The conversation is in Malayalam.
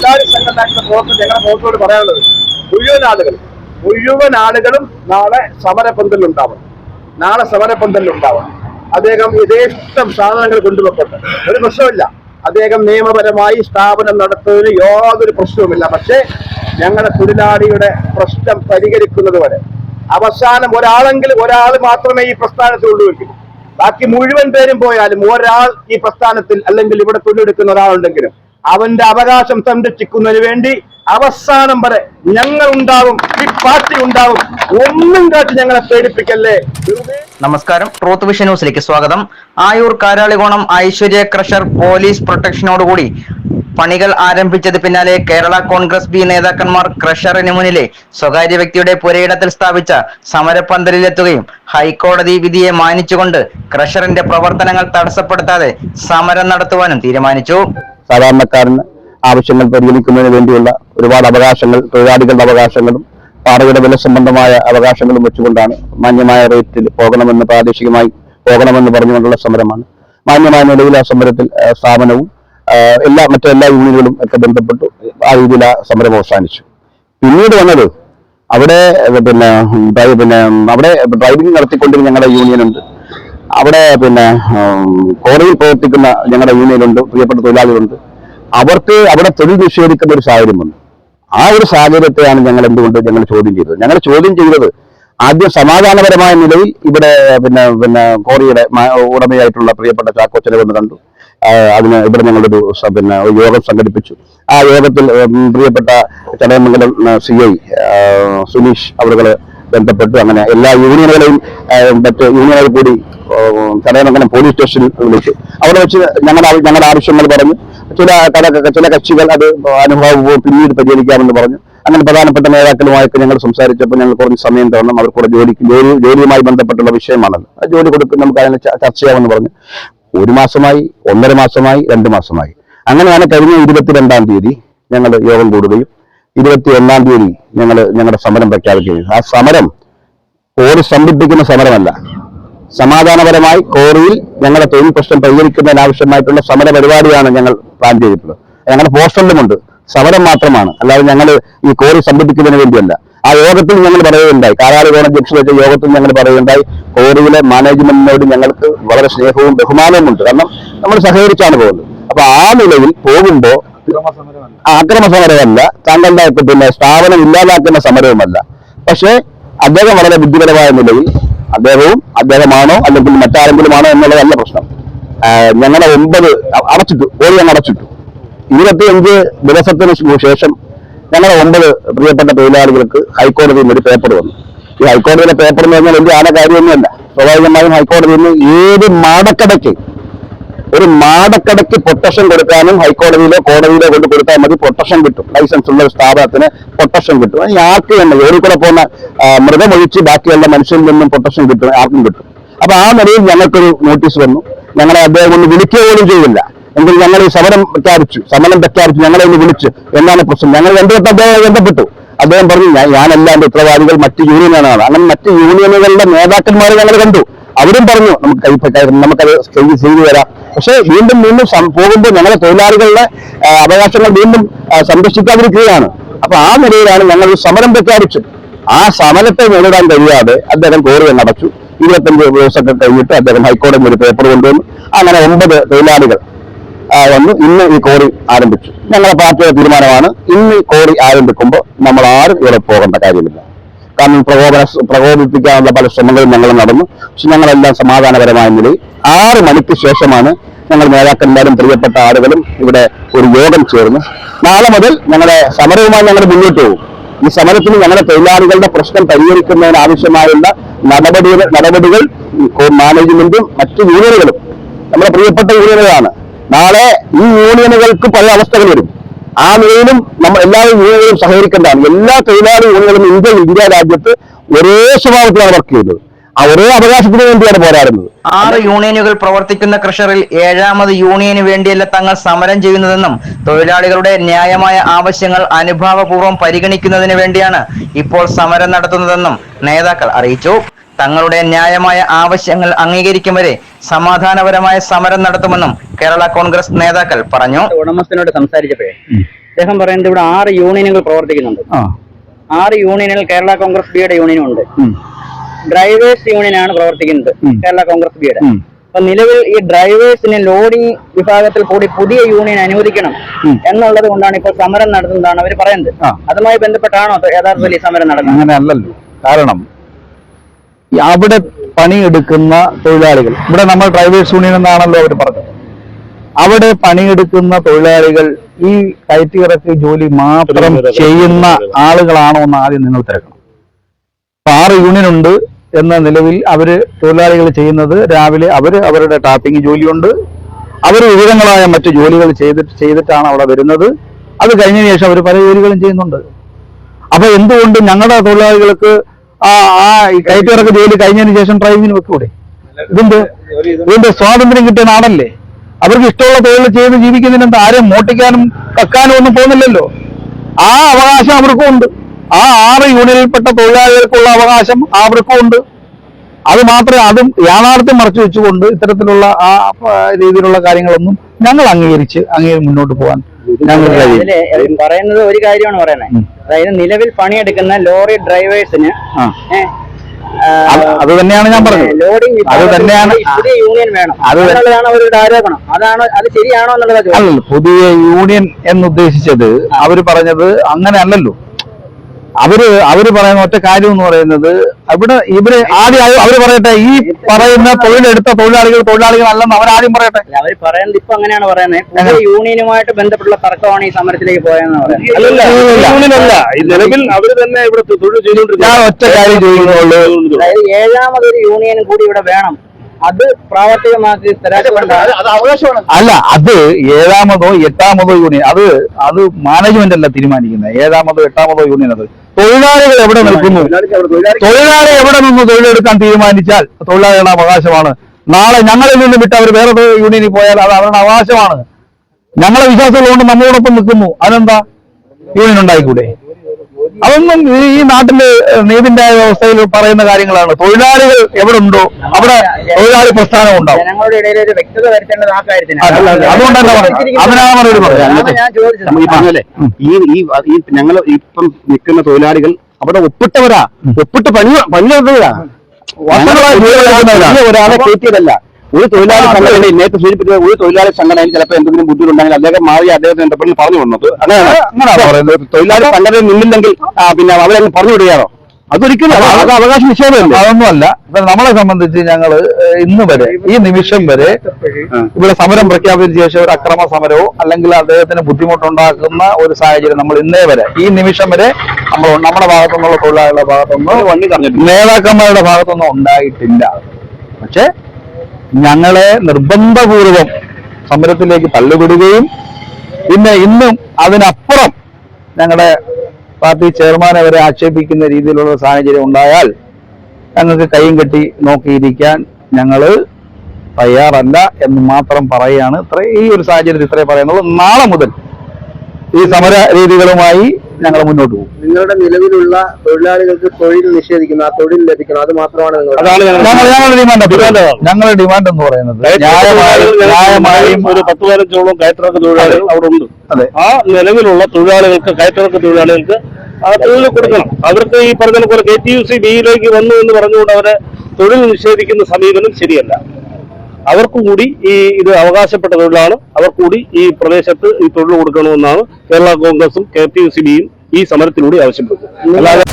തൊഴിലാളി സംഘടനയുടെ പ്രവർത്തനം ഞങ്ങളുടെ പ്രവർത്തനോട് പറയാനുള്ളത്. മുഴുവൻ ആളുകൾ മുഴുവൻ ആളുകളും നാളെ സമരപന്തലിൽ ഉണ്ടാവണം നാളെ സമരപന്തലിൽ ഉണ്ടാവണം അദ്ദേഹം യഥേഷ്ടം സാധനങ്ങൾ കൊണ്ടുവെക്കട്ടെ. ഒരു പ്രശ്നമില്ല അദ്ദേഹം നിയമപരമായി സ്ഥാപനം നടത്തുന്നതിന് യാതൊരു പ്രശ്നവുമില്ല. പക്ഷേ ഞങ്ങളുടെ തൊഴിലാളിയുടെ പ്രശ്നം പരിഹരിക്കുന്നത് വരെ അവസാനം ഒരാളെങ്കിലും ഒരാൾ മാത്രമേ ഈ പ്രസ്ഥാനത്തിൽ ഉള്ളുവെങ്കിൽ ബാക്കി മുഴുവൻ പേരും പോയാലും ഒരാൾ ഈ പ്രസ്ഥാനത്തിൽ അല്ലെങ്കിൽ ഇവിടെ തൊഴിലെടുക്കുന്ന ഒരാളുണ്ടെങ്കിലും അവന്റെ അവകാശം സംരക്ഷിക്കുന്നതിന് വേണ്ടി അവസാനം വരെ ഞങ്ങൾ ഉണ്ടാവും ഈ പാർട്ടി ഉണ്ടാവും. ഒന്നും കാട്ടി ഞങ്ങളെ പേടിപ്പിക്കല്ലേ? നമസ്കാരം. ട്രൂത്ത് വിഷൻ ന്യൂസിലേക്ക് സ്വാഗതം. ആയൂർ കാരാളികോണം ഐശ്വര്യ ക്രഷർ പോലീസ് പ്രൊട്ടക്ഷനോടുകൂടി പണികൾ ആരംഭിച്ചത് പിന്നാലെ കേരള കോൺഗ്രസ് ബി നേതാക്കന്മാർ ക്രഷറിന് മുന്നിലെ സ്വകാര്യ വ്യക്തിയുടെ പുരയിടത്തിൽ സ്ഥാപിച്ച സമരപ്പന്തലിലെത്തുകയും ഹൈക്കോടതി വിധിയെ മാനിച്ചുകൊണ്ട് ക്രഷറിന്റെ പ്രവർത്തനങ്ങൾ തടസ്സപ്പെടുത്താതെ സമരം നടത്തുവാനും തീരുമാനിച്ചു. സാധാരണക്കാരന് ആവശ്യങ്ങൾ പരിഗണിക്കുന്നതിന് വേണ്ടിയുള്ള ഒരുപാട് അവകാശങ്ങൾ തൊഴിലാളികളുടെ അവകാശങ്ങളും പാറയുടെ വില സംബന്ധമായ അവകാശങ്ങളും വെച്ചുകൊണ്ടാണ് മാന്യമായ റേറ്റിൽ പോകണമെന്ന് പ്രാദേശികമായി പോകണമെന്ന് പറഞ്ഞുകൊണ്ടുള്ള സമരമാണ്. മാന്യമായ നിലയിൽ ആ സമരത്തിൽ സ്ഥാപനവും എല്ലാ മറ്റെല്ലാ യൂണിയനുകളും ഒക്കെ ബന്ധപ്പെട്ടു. ആ രീതിയിൽ ആ സമരം അവസാനിച്ചു. പിന്നീട് വന്നത് അവിടെ പിന്നെ പിന്നെ അവിടെ ഡ്രൈവിംഗ് നടത്തിക്കൊണ്ടിരുന്ന ഞങ്ങളുടെ യൂണിയൻ ഉണ്ട് അവിടെ പിന്നെ കോറിയിൽ പ്രവർത്തിക്കുന്ന ഞങ്ങളുടെ യൂണിയനുണ്ട് പ്രിയപ്പെട്ട തൊഴിലാളികളുണ്ട്. അവർക്ക് അവിടെ തൊഴിൽ നിഷേധിക്കുന്ന ഒരു സാഹചര്യം വന്നു ആ ഒരു സാഹചര്യത്തെയാണ് ഞങ്ങൾ എന്തുകൊണ്ട് ഞങ്ങൾ ചോദ്യം ചെയ്തത്. ഞങ്ങൾ ചോദ്യം ചെയ്തത് ആദ്യം സമാധാനപരമായ നിലയിൽ ഇവിടെ പിന്നെ പിന്നെ കോറിയുടെ ഉടമയായിട്ടുള്ള പ്രിയപ്പെട്ട ചാക്കോച്ചനെ വന്ന് കണ്ടു. അതിന് ഇവിടെ ഞങ്ങളൊരു പിന്നെ യോഗം സംഘടിപ്പിച്ചു. ആ യോഗത്തിൽ പ്രിയപ്പെട്ട ചടയമംഗലം സി ഐ സുനീഷ് അവരുകൾ ബന്ധപ്പെട്ടു. അങ്ങനെ എല്ലാ യൂണിയനുകളെയും മറ്റ് യൂണിയനുകൾ കൂടി ഉം, പോലീസ് സ്റ്റേഷനിൽ വിളിച്ചു. അവിടെ വെച്ച് ഞങ്ങളുടെ ഞങ്ങളുടെ ആവശ്യങ്ങൾ പറഞ്ഞു. ചില കല- ചില കക്ഷികൾ അത് അനുഭവപൂർവം പിന്നീട് പരിഹരിക്കാമെന്ന് പറഞ്ഞു. അങ്ങനെ പ്രധാനപ്പെട്ട നേതാക്കളുമായിട്ട് ഞങ്ങൾ സംസാരിച്ചപ്പോൾ ഞങ്ങൾ കുറച്ച് സമയം തരണം. അവർ കൂടെ ജോലിക്ക് ജോലി ജോലിയുമായി ബന്ധപ്പെട്ടുള്ള വിഷയമാണല്ലോ ആ ജോലി കൊടുക്കും നമുക്ക് അതിനെ ചർച്ച ചെയ്യാമെന്ന് പറഞ്ഞു. ഒരു മാസമായി ഒന്നര മാസമായി രണ്ട് മാസമായി. അങ്ങനെയാണ് കഴിഞ്ഞ ഇരുപത്തിരണ്ടാം തീയതി ഞങ്ങൾ യോഗം കൂടുകയും ഇരുപത്തി ഒന്നാം തീയതി ഞങ്ങൾ ഞങ്ങളുടെ സമരം പ്രഖ്യാപിക്കുകയും ആ സമരം കോറി സ്തംഭിപ്പിക്കുന്ന സമരമല്ല. സമാധാനപരമായി കോറിയിൽ ഞങ്ങളുടെ തൊഴിൽ പ്രശ്നം പരിഹരിക്കുന്നതിനാവശ്യമായിട്ടുള്ള സമര പരിപാടിയാണ് ഞങ്ങൾ പ്ലാൻ ചെയ്തിട്ടുള്ളത്. ഞങ്ങളുടെ പോസ്റ്ററിലുമുണ്ട് സമരം മാത്രമാണ്. അല്ലാതെ ഞങ്ങൾ ഈ കോറി സംബന്ധിക്കുന്നതിന് വേണ്ടിയല്ല. ആ യോഗത്തിൽ ഞങ്ങൾ പറയുകയുണ്ടായി. കാരാളികോണം ജംഗ്ഷൻ വെച്ച യോഗത്തിൽ ഞങ്ങൾ പറയുകയുണ്ടായി. കോറിയിലെ മാനേജ്മെന്റിനോട് ഞങ്ങൾക്ക് വളരെ സ്നേഹവും ബഹുമാനവും ഉണ്ട് കാരണം നമ്മൾ സഹകരിച്ചാണ് പോകുന്നത്. അപ്പൊ ആ നിലയിൽ പോകുമ്പോൾ അക്രമ സമരമല്ല താങ്കളുടെ പിന്നെ സ്ഥാപനം ഇല്ലാതാക്കുന്ന സമരവുമല്ല. പക്ഷേ അദ്ദേഹം വളരെ ബുദ്ധിപരമായ നിലയിൽ അദ്ദേഹവും അദ്ദേഹമാണോ അല്ലെങ്കിൽ മറ്റാരെങ്കിലും ആണോ എന്നുള്ളതല്ല പ്രശ്നം. ഞങ്ങളെ ഒമ്പത് അടച്ചിട്ടു ഓടി ഞങ്ങൾ അടച്ചിട്ടു. ഇരുപത്തിയഞ്ച് ദിവസത്തിന് ശേഷം ഞങ്ങളെ ഒമ്പത് പ്രിയപ്പെട്ട തൊഴിലാളികൾക്ക് ഹൈക്കോടതിയിൽ ഒരു പേപ്പർ വന്നു. ഈ ഹൈക്കോടതിയിലെ പേപ്പർ എന്ന് പറഞ്ഞാൽ വലിയ ആന കാര്യമൊന്നുമല്ല സ്വാഭാവികമായും ഹൈക്കോടതിയിൽ നിന്ന് ഏത് മാടക്കടയ്ക്ക് ഒരു മാടക്കടയ്ക്ക് പ്രൊട്ടക്ഷൻ കൊടുക്കാനും ഹൈക്കോടതിയിലോ കോടതിയിലോ കൊണ്ട് കൊടുത്താൽ മതി. പ്രൊട്ടക്ഷൻ കിട്ടും. ലൈസൻസ് ഉള്ള ഒരു സ്ഥാപനത്തിന് പ്രൊട്ടക്ഷൻ കിട്ടും. അതിന് ആർക്ക് തന്നെ ജോലി കൂടെ പോകുന്ന മൃഗമൊഴിച്ച് ബാക്കിയുള്ള മനുഷ്യരിൽ നിന്നും പ്രൊട്ടക്ഷൻ കിട്ടും ആർക്കും കിട്ടും. അപ്പൊ ആ നിലയിൽ ഞങ്ങൾക്കൊരു നോട്ടീസ് വന്നു. ഞങ്ങളെ അദ്ദേഹം ഒന്ന് വിളിക്കുക പോലും ചെയ്തില്ല. എങ്കിൽ ഞങ്ങൾ ഈ സമരം പ്രഖ്യാപിച്ചു. സമരം പ്രഖ്യാപിച്ചു. ഞങ്ങളെ ഒന്ന് വിളിച്ചു. എന്നാണ് പ്രശ്നം? ഞങ്ങൾ ബന്ധപ്പെട്ട് അദ്ദേഹം ബന്ധപ്പെട്ടു. അദ്ദേഹം പറഞ്ഞു ഞാൻ ഞാനല്ല എന്റെ ഉത്തരവാദികൾ. മറ്റ് യൂണിയനാണ് അങ്ങനെ മറ്റ് യൂണിയനുകളുടെ നേതാക്കന്മാരെ ഞങ്ങൾ കണ്ടു. അവരും പറഞ്ഞു നമുക്ക് നമുക്കത് ചെയ്ത് തരാം. പക്ഷേ വീണ്ടും വീണ്ടും പോകുമ്പോൾ ഞങ്ങളെ തൊഴിലാളികളുടെ അവകാശങ്ങൾ വീണ്ടും സംരക്ഷിക്കാതിരിക്കുകയാണ്. അപ്പൊ ആ നിലയിലാണ് ഞങ്ങൾ സമരം പ്രഖ്യാപിച്ചത്. ആ സമരത്തെ നേരിടാൻ കഴിയാതെ അദ്ദേഹം കോറി അടച്ചു ഇരുപത്തഞ്ച് ദിവസമൊക്കെ കഴിഞ്ഞിട്ട് അദ്ദേഹം ഹൈക്കോടതി ഒരു പേപ്പർ കൊണ്ടുവന്നു. അങ്ങനെ ഒമ്പത് തൊഴിലാളികൾ വന്ന്. ഇന്ന് ഈ കോറി ആരംഭിച്ചു. ഞങ്ങളുടെ പാർട്ടിയുടെ തീരുമാനമാണ് ഇന്ന് കോറി ആരംഭിക്കുമ്പോൾ നമ്മൾ ആരും ഇവിടെ പോകേണ്ട കാര്യമില്ല. കാരണം പ്രകോപന പ്രകോപിപ്പിക്കാനുള്ള പല ശ്രമങ്ങളും ഞങ്ങൾ നടന്നു. പക്ഷെ ഞങ്ങളെല്ലാം സമാധാനപരമായ നിലയിൽ ആറ് മണിക്ക് ശേഷമാണ് ഞങ്ങൾ നേതാക്കന്മാരും പ്രിയപ്പെട്ട ആളുകളും ഇവിടെ ഒരു യോഗം ചേർന്ന്. നാളെ മുതൽ ഞങ്ങളുടെ സമരവുമായി ഞങ്ങൾ മുന്നോട്ട് പോകും. ഈ സമരത്തിന് ഞങ്ങളുടെ തൊഴിലാളികളുടെ പ്രശ്നം പരിഹരിക്കുന്നതിന് ആവശ്യമായുള്ള നടപടികൾ നടപടികൾ മാനേജ്മെന്റും മറ്റു യൂണിയനുകളും നമ്മുടെ പ്രിയപ്പെട്ട യൂണിയനുകളാണ്. നാളെ ഈ യൂണിയനുകൾക്ക് പല അവസ്ഥകൾ വരും. ആ നിലയിലും നമ്മൾ എല്ലാ യൂണിയനുകളും സഹകരിക്കേണ്ടതാണ്. എല്ലാ തൊഴിലാളി യൂണിയനുകളും ഇന്ത്യ ഇന്ത്യ രാജ്യത്ത് ഒരേ സ്വഭാവത്തിലാണ് വർക്ക് ആ ഒരേ അവകാശത്തിന് വേണ്ടിയാണ് പോരാടുന്നത്. ആറ് യൂണിയനുകൾ പ്രവർത്തിക്കുന്ന ക്രഷറിൽ ഏഴാമത് യൂണിയന് വേണ്ടിയല്ല തങ്ങൾ സമരം ചെയ്യുന്നതെന്നും തൊഴിലാളികളുടെ ന്യായമായ ആവശ്യങ്ങൾ അനുഭാവപൂർവം പരിഗണിക്കുന്നതിന് വേണ്ടിയാണ് ഇപ്പോൾ സമരം നടത്തുന്നതെന്നും നേതാക്കൾ അറിയിച്ചു. തങ്ങളുടെ ന്യായമായ ആവശ്യങ്ങൾ അംഗീകരിക്കും വരെ സമാധാനപരമായ സമരം നടത്തുമെന്നും കേരള കോൺഗ്രസ് നേതാക്കൾ പറഞ്ഞു. ഉടമസ്ഥനോട് സംസാരിച്ചപ്പോഴേ അദ്ദേഹം പറയുന്നത് ഇവിടെ ആറ് യൂണിയനുകൾ പ്രവർത്തിക്കുന്നുണ്ട്. ആറ് യൂണിയനിൽ കേരള കോൺഗ്രസ് ബിയുടെ യൂണിയനും ഉണ്ട് ഡ്രൈവേഴ്സ് യൂണിയനാണ് പ്രവർത്തിക്കുന്നത് കേരള കോൺഗ്രസ് ബിയുടെ. അപ്പൊ നിലവിൽ ഈ ഡ്രൈവേഴ്സിന് ലോഡിംഗ് വിഭാഗത്തിൽ കൂടി പുതിയ യൂണിയൻ അനുവദിക്കണം. എന്നുള്ളത് കൊണ്ടാണ് ഇപ്പോൾ സമരം നടത്തുന്നതാണ് അവർ പറയുന്നത്. അതുമായി ബന്ധപ്പെട്ടാണോ യഥാർത്ഥത്തിൽ ഈ സമരം നടക്കുന്നത്? അങ്ങനെ അല്ലല്ലോ കാരണം അവിടെ പണിയെടുക്കുന്ന തൊഴിലാളികൾ ഇവിടെ നമ്മൾ ഡ്രൈവേഴ്സ് യൂണിയൻ എന്നാണല്ലോ അവർ പറഞ്ഞത്. അവിടെ പണിയെടുക്കുന്ന തൊഴിലാളികൾ ഈ കയറ്റിറക്കി ജോലി മാത്രം ചെയ്യുന്ന ആളുകളാണോ എന്ന് ആദ്യം നിങ്ങൾ തിരക്കണം. ആറ് യൂണിയൻ ഉണ്ട് എന്ന നിലവിൽ അവർ തൊഴിലാളികൾ ചെയ്യുന്നത്. രാവിലെ അവർ അവരുടെ ടാപ്പിംഗ് ജോലിയുണ്ട്. അവർ വിവിധങ്ങളായ മറ്റു ജോലികൾ ചെയ്തിട്ട് ചെയ്തിട്ടാണ് അവിടെ വരുന്നത്. അത് കഴിഞ്ഞതിന് ശേഷം അവർ പല ജോലികളും ചെയ്യുന്നുണ്ട്. അപ്പൊ എന്തുകൊണ്ട് ഞങ്ങളുടെ തൊഴിലാളികൾക്ക് ആ ആ കയറ്റിറക്ക ജോലി കഴിഞ്ഞതിന് ശേഷം ഡ്രൈവിങ്ങിന് വെക്കൂടെ? ഇതിന്റെ ഇതിന്റെ സ്വാതന്ത്ര്യം കിട്ടിയ നാടല്ലേ? അവർക്ക് ഇഷ്ടമുള്ള തൊഴിൽ ചെയ്ത് ജീവിക്കുന്നതിന് എന്താ ആരെയും മോട്ടിക്കാനും കക്കാനും ഒന്നും പോകുന്നില്ലല്ലോ? ആ അവകാശം അവർക്കും ഉണ്ട്. ആ ആറ് യൂണിയനിൽപ്പെട്ട തൊഴിലാളികൾക്കുള്ള അവകാശം അവർക്കും ഉണ്ട് അത് മാത്രമേ അതും യാഥാർത്ഥ്യം മറച്ചു വെച്ചുകൊണ്ട് ഇത്തരത്തിലുള്ള ആ രീതിയിലുള്ള കാര്യങ്ങളൊന്നും ഞങ്ങൾ അംഗീകരിച്ച് അങ്ങേ മുന്നോട്ട് പോകാൻ ഞങ്ങൾ പറയുന്നത് ഒരു കാര്യമാണ് പറയുന്നത് അതായത് നിലവിൽ പണിയെടുക്കുന്ന ലോറി ഡ്രൈവേഴ്സിന് അത് തന്നെയാണ് ഞാൻ പറഞ്ഞത്. അത് തന്നെയാണ്. പുതിയ യൂണിയൻ വേണം. അത് ത- എന്നുള്ളതാണ് അവരുടെ ആരോപണം. അതാണ് അത് ശരിയാണോ എന്നുള്ളത് അല്ലല്ലോ പുതിയ യൂണിയൻ എന്നുദ്ദേശിച്ചത് അവർ പറഞ്ഞത് അങ്ങനെ അല്ലല്ലോ അവർ അവർ പറയുന്ന ഒറ്റ കാര്യം എന്ന് പറയുന്നത് അവിടെ ഇവർ ആദ്യം അവർ പറയട്ടെ ഈ പറയുന്ന തൊഴിലെടുത്ത തൊഴിലാളികൾ തൊഴിലാളികളല്ലെന്ന് ആദ്യം പറയട്ടെ. അവർ അവർ പറയുന്നത് ഇപ്പൊ അങ്ങനെയാണ് പറയുന്നത്. യൂണിയനുമായിട്ട് ബന്ധപ്പെട്ടുള്ള തർക്കമാണ് ഈ സമരത്തിലേക്ക് പോയെന്ന് പറയുന്നത്. അല്ലല്ല യൂണിയനല്ല. ഈ നിലവിൽ അവർ തന്നെ ഇവിടെ തൊഴിൽ ഞാൻ ഒറ്റ കാര്യം ചോദിക്കുന്നുള്ളൂ. ഏഴാമതൊരു യൂണിയൻ കൂടി ഇവിടെ വേണം. അത് പ്രാവർത്തികമാക്കി അല്ല അത് ഏഴാമതോ എട്ടാമതോ യൂണിയൻ അത് അത് മാനേജ്മെന്റ് അല്ല തീരുമാനിക്കുന്നത്. ഏഴാമതോ എട്ടാമതോ യൂണിയൻ അത്. തൊഴിലാളികൾ എവിടെ നിൽക്കുന്നു? തൊഴിലാളി എവിടെ നിന്ന് തൊഴിലെടുക്കാൻ തീരുമാനിച്ചാൽ തൊഴിലാളികളുടെ അവകാശമാണ്. നാളെ ഞങ്ങളിൽ നിന്ന് വിട്ട് അവർ വേറെ യൂണിയനിൽ പോയാൽ അത് അവരുടെ അവകാശമാണ്. ഞങ്ങളെ വിശ്വാസമുള്ളതുകൊണ്ട് നമ്മളോടൊപ്പം നിൽക്കുന്നു. അതെന്താ? യൂണിയൻ ഉണ്ടായിക്കൂടെ? അതൊന്നും ഈ നാട്ടിൽ നീതിന്യായ വ്യവസ്ഥയിൽ പറയുന്ന കാര്യങ്ങളാണ്. തൊഴിലാളികൾ എവിടെ ഉണ്ടോ അവിടെ തൊഴിലാളി പ്രസ്ഥാനം ഉണ്ടാവും. ജനങ്ങളുടെ ഇടയിൽ ഒരു വ്യക്തത ആ കാര്യത്തിനാണ്. അതുകൊണ്ടാണ്. അതിനാണ് മറുപടി പറഞ്ഞത്. ഈ പറഞ്ഞല്ലേ ഈ ഞങ്ങൾ ഇപ്പം നിൽക്കുന്ന തൊഴിലാളികൾ അവിടെ ഒപ്പിട്ടവരാ. ഒപ്പിട്ട് പണി ജോലിയെടുക്കുന്നവരാ. പുതിയ ഒരാളെ കയറ്റിയതല്ല ഒരു തൊഴിലാളി സംഘടന നേരത്തെ സൂചിപ്പിച്ചത് ഒരു തൊഴിലാളി സംഘടനയിൽ ചിലപ്പോൾ എന്തെങ്കിലും ബുദ്ധിമുട്ടുണ്ടെങ്കിൽ അദ്ദേഹം മാറി അദ്ദേഹത്തിന് എന്തെങ്കിലും പറഞ്ഞു വന്നത്. അങ്ങനെയാണ്. അങ്ങനെയാണോ പറയുന്നത്? തൊഴിലാളി സംഘടന നിന്നില്ലെങ്കിൽ പിന്നെ അവരെ പറഞ്ഞു വിടുകയാണോ? അതൊരിക്കലും. അത് അവകാശ നിഷേധമല്ല? അതൊന്നുമല്ല. ഇപ്പൊ നമ്മളെ സംബന്ധിച്ച് ഞങ്ങൾ ഇന്ന് വരെ ഈ നിമിഷം വരെ ഇവിടെ സമരം പ്രഖ്യാപിച്ച ശേഷം ഒരു അക്രമ സമരമോ അല്ലെങ്കിൽ അദ്ദേഹത്തിന് ബുദ്ധിമുട്ടുണ്ടാക്കുന്ന ഒരു സാഹചര്യം നമ്മൾ ഇന്നേ വരെ ഈ നിമിഷം വരെ നമ്മൾ നമ്മുടെ ഭാഗത്തുനിന്നുള്ള തൊഴിലാളികളുടെ ഭാഗത്തുനിന്ന് വണ്ടി നേതാക്കന്മാരുടെ ഭാഗത്തൊന്നും ഉണ്ടായിട്ടില്ല. പക്ഷെ ഞങ്ങളെ നിർബന്ധപൂർവം സമരത്തിലേക്ക് തള്ളിവിടുകയും പിന്നെ ഇന്നും അതിനപ്പുറം ഞങ്ങളുടെ പാർട്ടി ചെയർമാനെ വരെ ആക്ഷേപിക്കുന്ന രീതിയിലുള്ള സാഹചര്യം ഉണ്ടായാൽ ഞങ്ങൾക്ക് കൈയും കെട്ടി നോക്കിയിരിക്കാൻ ഞങ്ങൾ തയ്യാറല്ല എന്ന് മാത്രം പറയുകയാണ്. ഇത്ര ഈ ഒരു സാഹചര്യത്തിൽ ഇത്രേ പറയുന്നത് നാളെ മുതൽ ഈ സമര രീതികളുമായി ഞങ്ങൾ മുന്നോട്ട് പോകും. നിങ്ങളുടെ നിലവിലുള്ള തൊഴിലാളികൾക്ക് തൊഴിൽ നിഷേധിക്കുന്നു. ആ തൊഴിൽ ലഭിക്കണം. അത് മാത്രമാണ് നിങ്ങളുടെ അതാണ് ഞങ്ങളുടെ ഡിമാൻഡ് ഞങ്ങളുടെ ഡിമാൻഡ് എന്ന് പറയുന്നത് ന്യായമായും ന്യായമായും ഒരു പത്ത് പതിനഞ്ചോളം കയറ്റിറക്ക തൊഴിലാളികൾ അവിടെ ഉണ്ട്. അതെ. ആ നിലവിലുള്ള തൊഴിലാളികൾക്ക് കയറ്റിറക്ക തൊഴിലാളികൾക്ക് ആ തൊഴിൽ കൊടുക്കണം. അവർക്ക് ഈ പറഞ്ഞ പോലെ കെ ടി യു സി ബിയിലേക്ക് വന്നു എന്ന് പറഞ്ഞുകൊണ്ട് അവരെ തൊഴിൽ നിഷേധിക്കുന്ന സമീപനം ശരിയല്ല. അവർക്കും കൂടി ഈ ഇത് അവകാശപ്പെട്ട തൊഴിലാണ് അവർക്ക് കൂടി ഈ പ്രദേശത്ത് ഈ തൊഴിൽ കൊടുക്കണമെന്നാണ് കേരള കോൺഗ്രസും കെ പി യു സി ബിയും ഈ സമരത്തിലൂടെ ആവശ്യപ്പെടുന്നത്. അല്ലാതെ